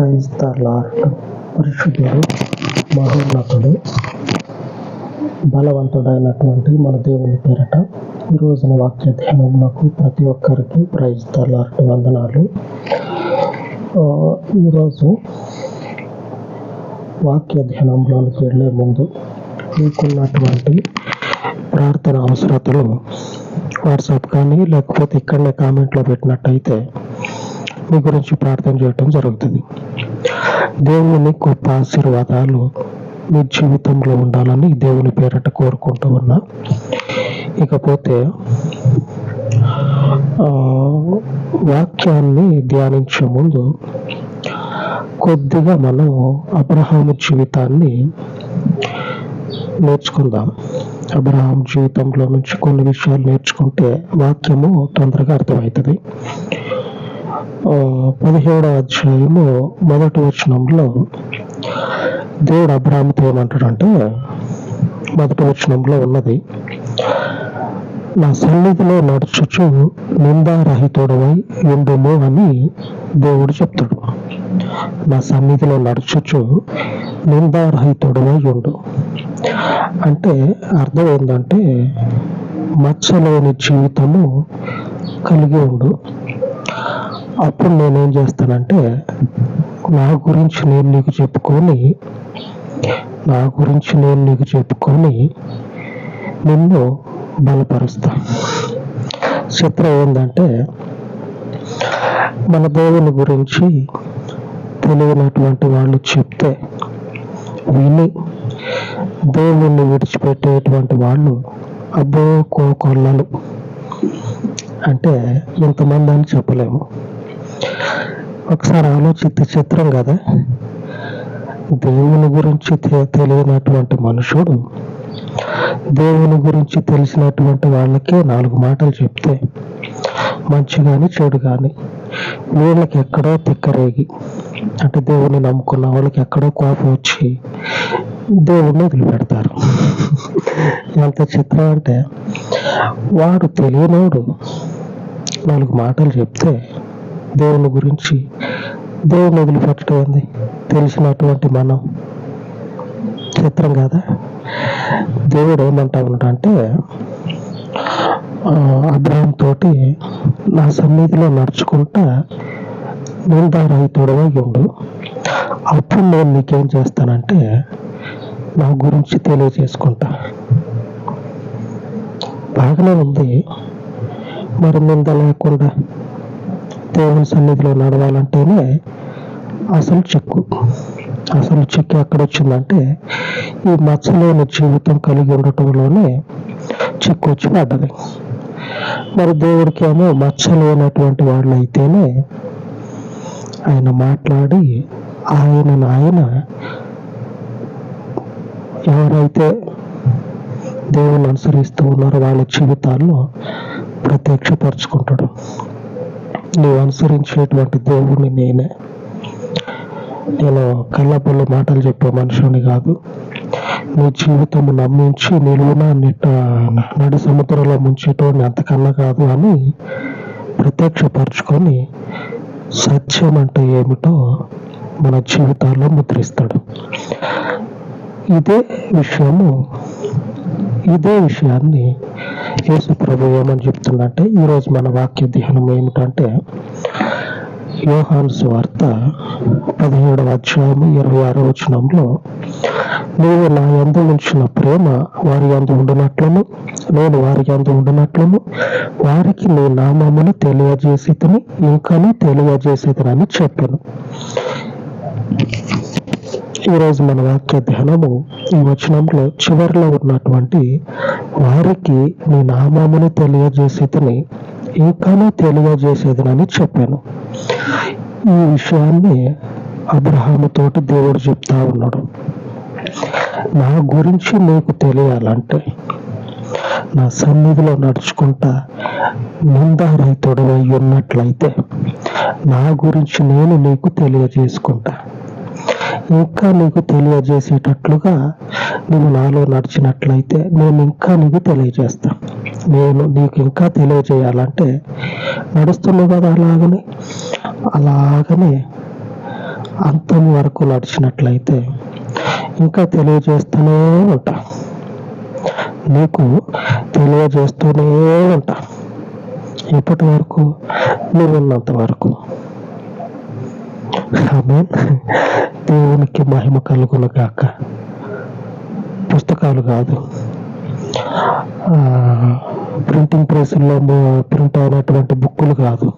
Praise lord పరిశుద్ధుడు మహోన్నతుడు బలవంతుడైనటువంటి మన దేవుని పేరట ఈ రోజున వాక్య ధ్యానమునకు ప్రతి ఒక్కరికి క్రైస్త లార్డ్ వందనాలు ఈరోజు వాక్య ధ్యానంలోనికి వెళ్ళే ముందు మీకున్నటువంటి ప్రార్థన అవసరతలు వాట్సాప్ కానీ లేకపోతే ఇక్కడనే కామెంట్లో పెట్టినట్టయితే మీ గురించి ప్రార్థన చేయటం జరుగుతుంది. దేవుని గొప్ప ఆశీర్వాదాలు మీ జీవితంలో ఉండాలని దేవుని పేరట కోరుకుంటూ ఉన్నా. ఇకపోతే ఆ, వాక్యాన్ని ధ్యానించే ముందు కొద్దిగా మనం అబ్రహాము జీవితాన్ని నేర్చుకుందాం. అబ్రహాం జీవితంలో నుంచి కొన్ని విషయాలు నేర్చుకుంటే వాక్యము తొందరగా అర్థమవుతుంది. పదిహేడవ అధ్యాయము మొదటి వచనంలో దేవుడు అబ్రాహ్మతో ఏమంటాడంటే మొదటి వచనంలో ఉన్నది నా సన్నిధిలో నడుచుచు నిందారహితుడవై ఉండుము అని దేవుడు చెప్తాడు. నా సన్నిధిలో నడుచుచు నిందారహితుడవై ఉండు. అంటే అర్థం ఏంటంటే మచ్చలేని జీవితము కలిగి ఉండు. అప్పుడు నేనేం చేస్తానంటే నా గురించి నేను నీకు చెప్పుకొని నా గురించి నేను నీకు చెప్పుకొని నిన్ను బలపరుస్తా. చిత్రం ఏంటంటే మన దేవుని గురించి తెలియనటువంటి వాళ్ళు చెప్తే విని దేవుణ్ణి విడిచిపెట్టేటువంటి వాళ్ళు అబ్బో కోకొల్లలు అంటే ఇంతమంది అని చెప్పలేము. ఒకసారి ఆలోచిస్తే చిత్రం కదా. దేవుని గురించి తె- తెలియనటువంటి మనుషుడు దేవుని గురించి తెలిసినటువంటి వాళ్ళకే నాలుగు మాటలు చెప్తే మంచి కానీ చెడు కానీ వీళ్ళకి ఎక్కడో తిక్కరేగి అంటే దేవుని నమ్ముకున్న వాళ్ళకి ఎక్కడో కోపం వచ్చి దేవుణ్ణి వదిలిపెడతారు. ఎంత చిత్రం అంటే వాడు తెలియనోడు నాలుగు మాటలు చెప్తే దేవుని గురించి దేవుని వదిలిపెట్టడం ఉంది తెలిసినటువంటి మనం. చిత్రం కదా? దేవుడు ఏమంటా ఉన్నాడంటే ఆ, అబ్రహం తోటి నా సన్నిధిలో నడుచుకుంటా నిందారహితుడమై ఉండు. అప్పుడు నేను నీకేం చేస్తానంటే నా గురించి తెలియజేసుకుంటా. బాగానే ఉంది. మరి నింద లేకుండా దేవుని సన్నిధిలో నడవాలంటేనే అసలు చిక్కు. అసలు చిక్కు ఎక్కడ వచ్చిందంటే ఈ మచ్చలేని జీవితం కలిగి ఉండటంలోనే చిక్కు వచ్చి పడ్డది. మరి దేవుడికి ఏమో మచ్చలేనటువంటి వాళ్ళు అయితేనే ఆయన మాట్లాడి ఆయన ఆయన ఎవరైతే దేవుని అనుసరిస్తూ ఉన్నారో వాళ్ళ జీవితాల్లో ప్రత్యక్షపరచుకుంటాడు. నువ్వు అనుసరించేటువంటి దేవుడిని నేనే. నేను కళ్ళపల్లి మాటలు చెప్పే మనుషుని కాదు. నీ జీవితం నమ్మించి నిలువున నిట్ట నడి సముద్రంలో ముంచేటోడిని అంతకన్నా కాదు అని ప్రత్యక్షపరచుకొని సత్యం అంటే ఏమిటో మన జీవితాల్లో ముద్రిస్తాడు. ఇదే విషయము ఇదే విషయాన్ని యేసు ప్రభు ఏమని చెప్తున్నట్టే ఈరోజు మన వాక్య ధ్యానం ఏమిటంటే యోహాను వార్త పదిహేడవ అధ్యాయము ఇరవై ఆరో వచనంలో నీవు నా ఎందు ఉంచిన ప్రేమ వారి యందు ఉండినట్లును నేను వారి యందు ఉండినట్లును వారికి నీ నామమును తెలియజేసితని ఇంకాను తెలియజేసేదని చెప్పాను. ఈరోజు మన వాక్య ధ్యానము ఈ వచనంలో చివరిలో ఉన్నటువంటి వారికి నీ నామమును తెలియజేసేదని ఇంకాను తెలియజేసేదనని చెప్పాను. ఈ విషయాన్ని అబ్రహాముతోటి దేవుడు చెప్తా ఉన్నాడు. నా గురించి నీకు తెలియాలంటే నా సన్నిధిలో నడుచుకుంటా నిందారహితుడవై ఉన్నట్లయితే నా గురించి నేను నీకు తెలియజేసుకుంటా. ఇంకా నీకు తెలియజేసేటట్లుగా నువ్వు నాలో నడిచినట్లయితే నేను ఇంకా నీకు తెలియజేస్తా. నేను నీకు ఇంకా తెలియజేయాలంటే నడుస్తున్నావు కదా అలాగనే అలాగనే అంతం వరకు నడిచినట్లయితే ఇంకా తెలియజేస్తూనే ఉంటా. నీకు తెలియజేస్తూనే ఉంటా. ఇప్పటి వరకు నువ్వు ఉన్నంత వరకు. దేవునికి మహిమ కలుగును గాక పుస్తకాలు కాదు. ఆ, ప్రింటింగ్ ప్రెస్లో ప్రింట్ అయినటువంటి బుక్కులు కాదు.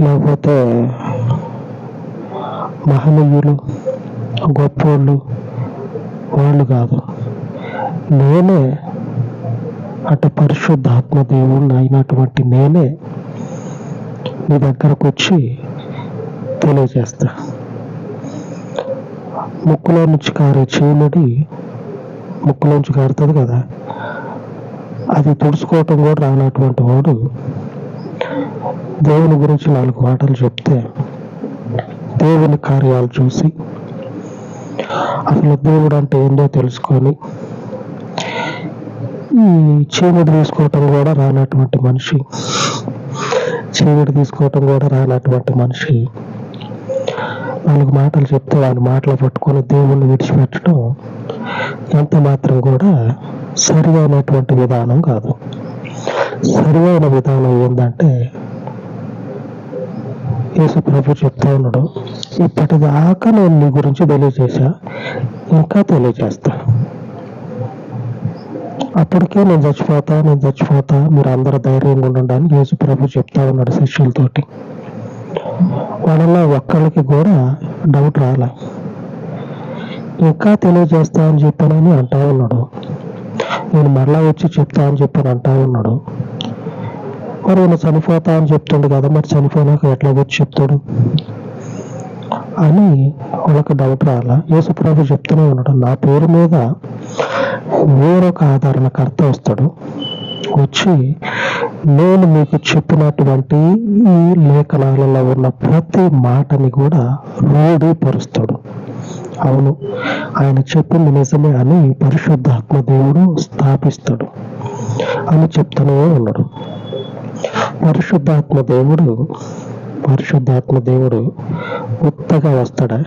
లేకపోతే మహనీయులు గొప్పోళ్ళు వాళ్ళు కాదు. నేనే అటు పరిశుద్ధాత్మ దేవుణ్ణి అయినటువంటి నేనే మీ దగ్గరకు వచ్చి తెలియజేస్తా. ముక్కులో నుంచి కారే చీముడి ముక్కులోంచి కారుతుంది కదా. అది తుడుచుకోవటం కూడా రానటువంటి వాడు దేవుని గురించి నాలుగు మాటలు చెప్తే దేవుని కార్యాలు చూసి అసలు దేవుడు అంటే ఏందో తెలుసుకొని ఈ చీముడు తీసుకోవటం కూడా రానటువంటి మనిషి చీముడు తీసుకోవటం కూడా రానటువంటి మనిషి. నాలుగు మాటలు చెప్తే వాని మాటలు పట్టుకొని దేవుణ్ణి విడిచిపెట్టడం ఎంత మాత్రం కూడా సరి అయినటువంటి విధానం కాదు. సరి విధానం ఏంటంటే యేసు ప్రభు చెప్తా ఉన్నాడు ఇప్పటిదాకా నేను నీ గురించి తెలియజేశా ఇంకా తెలియజేస్తాను అప్పటికే నేను చచ్చిపోతా నేను చచ్చిపోతా మీరు అందరు ధైర్యంగా ఉండండి యేసు ప్రభు చెప్తా ఉన్నాడు శిష్యులతోటి. వాళ్ళలో ఒక్కళ్ళకి కూడా డౌట్ రాలే. ఇంకా తెలియజేస్తా అని చెప్పానని అంటా ఉన్నాడు. నేను మరలా వచ్చి చెప్తా అని చెప్పాను అంటా ఉన్నాడు. మరి నేను చనిపోతా అని చెప్తుండు కదా మరి చనిపోయినాక ఎట్లా వచ్చి చెప్తాడు? అని వాళ్ళకి డౌట్ రాలా. యేసుప్రభు చెప్తూనే ఉన్నాడు నా పేరు మీద వేరొక ఆదరణకర్త వస్తాడు. వచ్చి నేను మీకు చెప్పినటువంటి ఈ లేఖనాలలో ఉన్న ప్రతి మాటని కూడా రూఢీపరుస్తాడు. అవును ఆయన చెప్పింది నిజమే అని పరిశుద్ధాత్మ దేవుడు స్థాపిస్తాడు అని చెప్తూనే ఉన్నాడు. పరిశుద్ధాత్మ దేవుడు పరిశుద్ధాత్మ దేవుడు కొత్తగా వస్తాడా?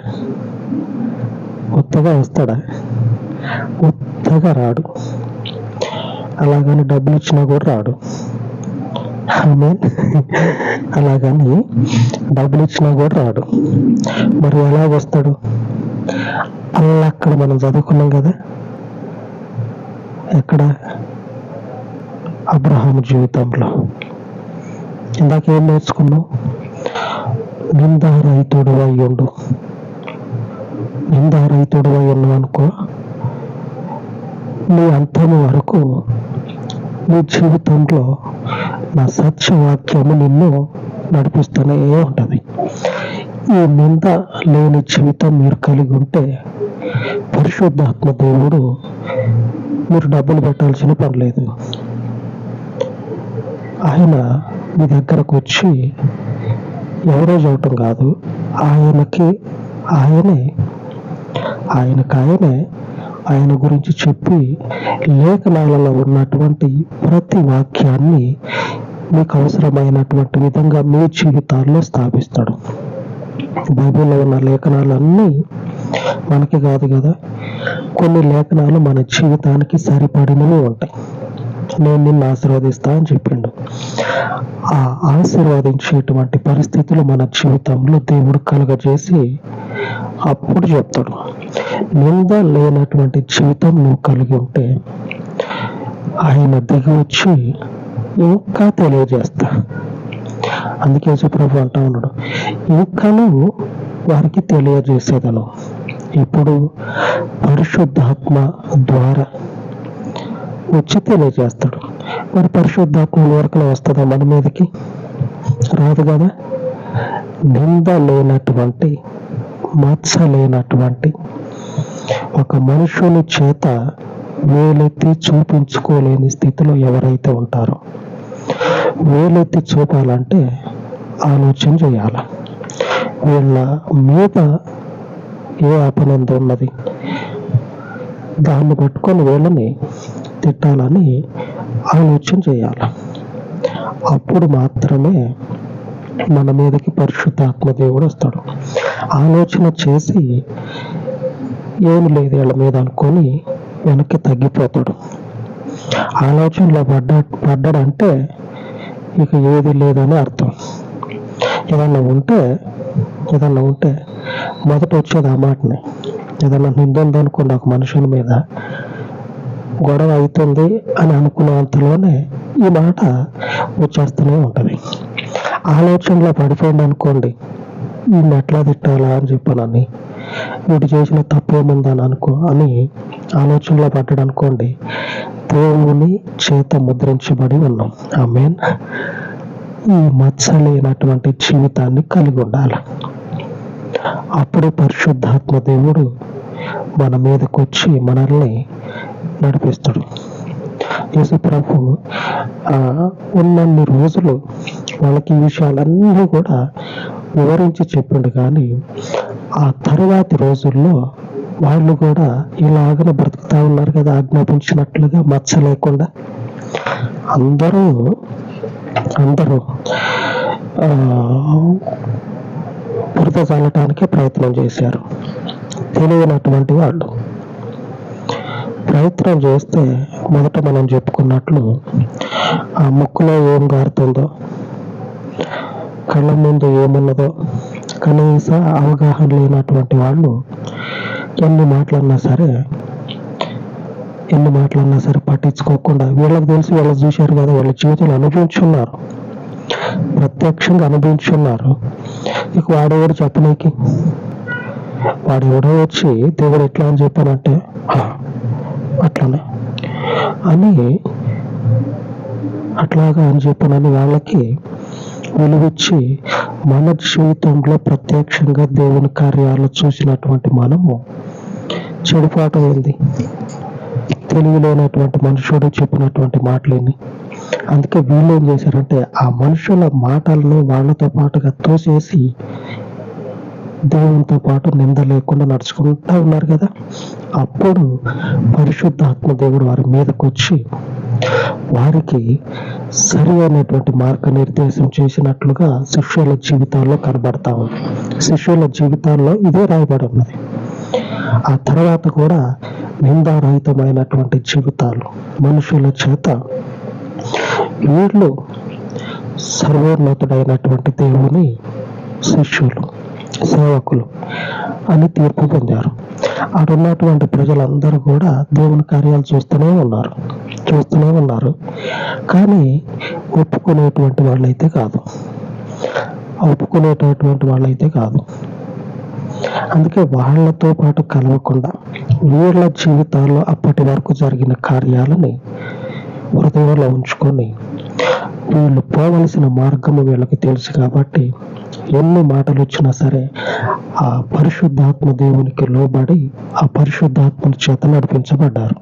కొత్తగా వస్తాడా? ఉత్తగా రాడు. అలాగని డబ్బులు ఇచ్చినా కూడా రాడు. అలాగని డబ్బులు ఇచ్చినా కూడా రాడు. మరి ఎలా వస్తాడు? అలా అక్కడ మనం చదువుకున్నాం కదా. ఎక్కడ? అబ్రహాం జీవితంలో. ఇందాక ఏం నేర్చుకున్నాం నిందారహితుడు అయ్యుండు నిందారహితుడు అయి ఉన్నావు అనుకో నీ అంతము వరకు నీ జీవితంలో నా సత్యవాక్యము నిన్ను నడిపిస్తూనే ఉంటుంది. ఈ నింద లేని జీవితం మీరు కలిగి ఉంటే పరిశుద్ధాత్మ దేవుడు మీరు డబ్బులు పెట్టాల్సిన పని లేదు. ఆయన మీ దగ్గరకు వచ్చి ఎవరో చూడటం కాదు ఆయనకి ఆయనే ఆయనకు ఆయనే ఆయన గురించి చెప్పి లేఖనాలలో ఉన్నటువంటి ప్రతి వాక్యాన్ని మీకు అవసరమైనటువంటి విధంగా మీ జీవితాల్లో స్థాపిస్తాడు. బైబిల్లో ఉన్న లేఖనాలన్నీ మనకి కాదు కదా? కొన్ని లేఖనాలు మన జీవితానికి సరిపడినవి ఉంటాయి. నేను నిన్ను ఆశీర్వదిస్తా అని చెప్పిండు. ఆ ఆశీర్వదించేటువంటి పరిస్థితులు మన జీవితంలో దేవుడు కలుగజేసి అప్పుడు చెప్తాడు నింద లేనటువంటి జీవితం నువ్వు కలిగి ఉంటే ఆయన దిగి వచ్చి ఇంకా తెలియజేస్తా. అందుకే యేసుప్రభు అంటా ఉన్నాడు ఇంకను వారికి తెలియజేసేదను. ఇప్పుడు పరిశుద్ధాత్మ ద్వారా వచ్చి తెలియజేస్తాడు. మరి పరిశుద్ధాత్మ వరకు వస్తుందా మన మీదకి? రాదు కదా? నింద లేనటువంటి మార్చలేనటువంటి ఒక మనుషుని చేత వేలెత్తి చూపించుకోలేని స్థితిలో ఎవరైతే ఉంటారో వేలెత్తి చూపాలంటే ఆలోచన చేయాల. వీళ్ళ మీద ఏ అపనంద ఉన్నది? దాన్ని పట్టుకొని వీళ్ళని తిట్టాలని ఆలోచన చేయాలి. అప్పుడు మాత్రమే మన మీదకి పరిశుద్ధాత్మ దేవుడు వస్తాడు. ఆలోచన చేసి ఏమి లేదు వీళ్ళ మీద అనుకొని వెనక్కి తగ్గిపోతాడు. ఆలోచనలో పడ్డ పడ్డాడంటే ఇక ఏది లేదని అర్థం. ఏదన్నా ఉంటే ఏదన్నా ఉంటే మొదట వచ్చేది ఆ మాటనే. ఏదన్నా నింద ఉందనుకోండి ఒక మనుషుల మీద. గొడవ అవుతుంది అని అనుకున్నంతలోనే ఈ మాట వచ్చేస్తూనే ఉంటుంది. ఆలోచనలో పడిపోయింది అనుకోండి వీడిని ఎట్లా తిట్టాలా? అని చెప్పానని వీడు చేసిన తప్పేముందని అనుకో అని ఆలోచనలో పడ్డాడు అనుకోండి దేవుని చేత ముద్రించబడి ఉన్నాం. ఆ మెయిన్ ఈ మచ్చ లేనటువంటి జీవితాన్ని కలిగి ఉండాలి. అప్పుడు పరిశుద్ధాత్మ దేవుడు మన మీదకొచ్చి మనల్ని నడిపిస్తాడు. యేసు ప్రభు ఆ, ఉన్నన్ని రోజులు వాళ్ళకి ఈ విషయాలన్నీ కూడా వివరించి చెప్పిండు కానీ ఆ తర్వాతి రోజుల్లో వాళ్ళు కూడా ఇలాగన బ్రతుకుతా ఉన్నారు కదా ఆజ్ఞాపించినట్లుగా మచ్చ లేకుండా. అందరూ అందరూ ఆ, బురద చల్లటానికే ప్రయత్నం చేశారు. తెలియనటువంటి వాళ్ళు. ప్రయత్నం చేస్తే మొదట మనం చెప్పుకున్నట్లు ఆ ముక్కులో ఏం గారుతుందో కళ్ళ ముందు ఏమున్నదో కనీస అవగాహన లేనటువంటి వాళ్ళు ఎన్ని మాటలన్నా సరే ఎన్ని మాటలన్నా సరే పట్టించుకోకుండా వీళ్ళకి తెలిసి వాళ్ళు చూశారు కదా వాళ్ళ జీవితంలో అనుభవించున్నారు. ప్రత్యక్షంగా అనుభవించున్నారు. ఇక వాడెవడు చెప్పనీకి? వాడెవడో వచ్చి దేవుడు ఎట్లా అని చెప్పానంటే అట్లానే అని అట్లాగా అని చెప్పినని వాళ్ళకి విలువిచ్చి మన జీవితంలో ప్రత్యక్షంగా దేవుని కార్యాలు చూసినటువంటి మనము చెడుపాటు అయింది తెలివిలేనటువంటి మనుషుడు చెప్పినటువంటి మాటలేని అందుకే వీళ్ళు ఏం చేశారంటే ఆ మనుషుల మాటలను వాళ్ళతో పాటుగా తోసేసి దేవునితో పాటు నింద లేకుండా నడుచుకుంటా ఉన్నారు కదా. అప్పుడు పరిశుద్ధాత్మ దేవుడు వారి మీదకు వచ్చి వారికి సరి అయినటువంటి మార్గనిర్దేశం చేసినట్లుగా శిష్యుల జీవితాల్లో కనబడతా ఉంది. శిష్యుల జీవితాల్లో ఇదే రాయబడి ఉన్నది. ఆ తర్వాత కూడా నిందారహితమైనటువంటి జీవితాలు మనుషుల చేత వీళ్ళు సర్వోన్నతుడైనటువంటి దేవుని శిష్యులు. సేవకులు అని తీర్పు పొందారు. అటున్నటువంటి ప్రజలందరూ కూడా దేవుని కార్యాలు చూస్తూనే ఉన్నారు. చూస్తూనే ఉన్నారు. కానీ ఒప్పుకునేటువంటి వాళ్ళైతే కాదు. ఒప్పుకునేటటువంటి వాళ్ళైతే కాదు. అందుకే వాళ్ళతో పాటు కలవకుండా వీళ్ళ జీవితాల్లో అప్పటి వరకు జరిగిన కార్యాలని హృదయంలో ఉంచుకొని వీళ్ళు పోవలసిన మార్గము వీళ్ళకి తెలుసు కాబట్టి ఎన్ని మాటలు వచ్చినా సరే ఆ పరిశుద్ధాత్మ దేవునికి లోబడి ఆ పరిశుద్ధాత్మని చేత నడిపించబడ్డారు.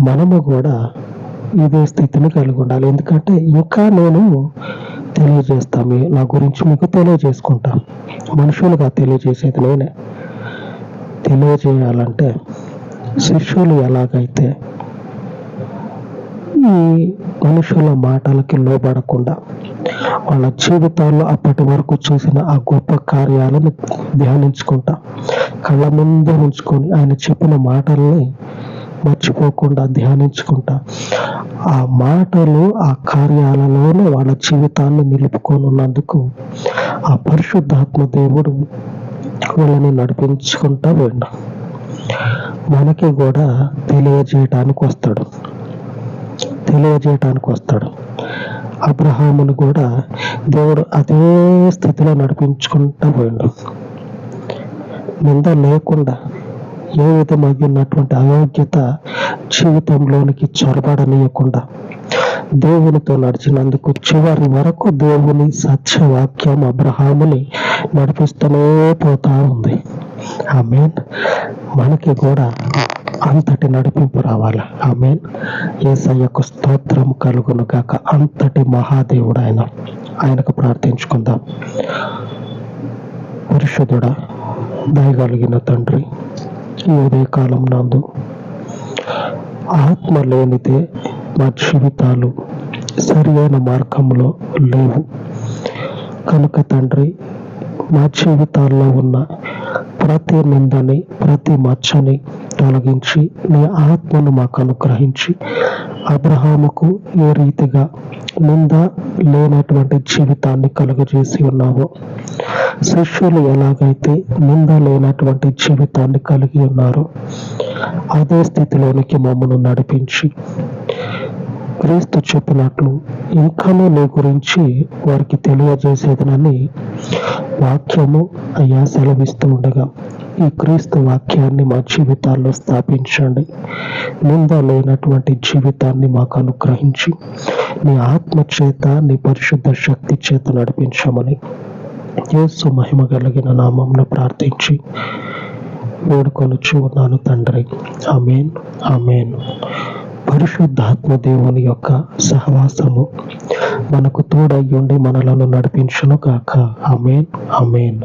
మనము కూడా ఇదే స్థితిని కలిగి ఉండాలి. ఎందుకంటే ఇంకా నేను తెలియజేస్తా మీ నా గురించి మీకు తెలియజేసుకుంటా మనుషులుగా తెలియజేసేది నేనే. తెలియజేయాలంటే శిష్యులు ఎలాగైతే ఈ మనుషుల మాటలకి లోబడకుండా వాళ్ళ జీవితాల్లో అప్పటి వరకు చేసిన ఆ గొప్ప కార్యాలను ధ్యానించుకుంటా కళ్ళ ముందు ఉంచుకొని ఆయన చెప్పిన మాటల్ని మర్చిపోకుండా ధ్యానించుకుంటా. ఆ మాటలు ఆ కార్యాలలోనే వాళ్ళ జీవితాన్ని నిలుపుకొని ఉన్నందుకు ఆ పరిశుద్ధాత్మ దేవుడు వాళ్ళని నడిపించుకుంటా పోయిండు మనకి కూడా తెలియజేయటానికి వస్తాడు. తెలియజేయటానికి వస్తాడు. అబ్రహామును కూడా దేవుడు అదే స్థితిలో నడిపించుకుంటూ పోయిండు. నింద లేకుండా ఏ విధమైనటువంటి అయోగ్యత జీవితంలోనికి చొరబడనీయకుండా దేవునితో నడిచినందుకు చివరి వరకు దేవుని సత్యవాక్యం అబ్రహాముని నడిపిస్తూనే పోతా ఉంది. ఆమె మనకి కూడా అంతటి నడిపింపు రావాలి? ఆమె ఏసయ్యకు స్తోత్రం కలుగును గాక. అంతటి మహాదేవుడు ఆయన ఆయనకు ప్రార్థించుకుందాం. పరిశుద్ధుడ దయగలిగిన తండ్రి ఈ ఉదయకాలం నందు ఆత్మ లేనిదే మా జీవితాలు సరియైన మార్గంలో లేవు. కనుక తండ్రి మా జీవితాల్లో ఉన్న ప్రతి నిందని ప్రతి మచ్చని తొలగించి నీ ఆత్మను మాకు అనుగ్రహించి అబ్రహాముకు ఏ రీతిగా నింద లేనటువంటి జీవితాన్ని కలుగజేసి ఉన్నావో శిష్యులు ఎలాగైతే నింద లేనటువంటి జీవితాన్ని కలిగి ఉన్నారో అదే స్థితిలోనికి మమ్మను నడిపించి క్రీస్తు చెప్పినట్లు ఇంకనూ నీ గురించి వారికి తెలియజేసేదనని వాక్యము అయ్యా సెలవిస్తూ ఉండగా ఈ క్రీస్తు వాక్యాన్ని మా జీవితాల్లో స్థాపించండి. నింద లేనటువంటి జీవితాన్ని మాకు అనుగ్రహించి నీ ఆత్మ చేత నీ పరిశుద్ధ శక్తి చేత నడిపించమని యేసు మహిమ కలిగిన నామంను ప్రార్థించి వేడుకొనుచు ఉన్నాను తండ్రి. Amen amen. పరిశుద్ధాత్మ దేవుని యొక్క సహవాసము మనకు తోడయ్యుండి మనలను నడిపించును కాక అమేన్ అమేన్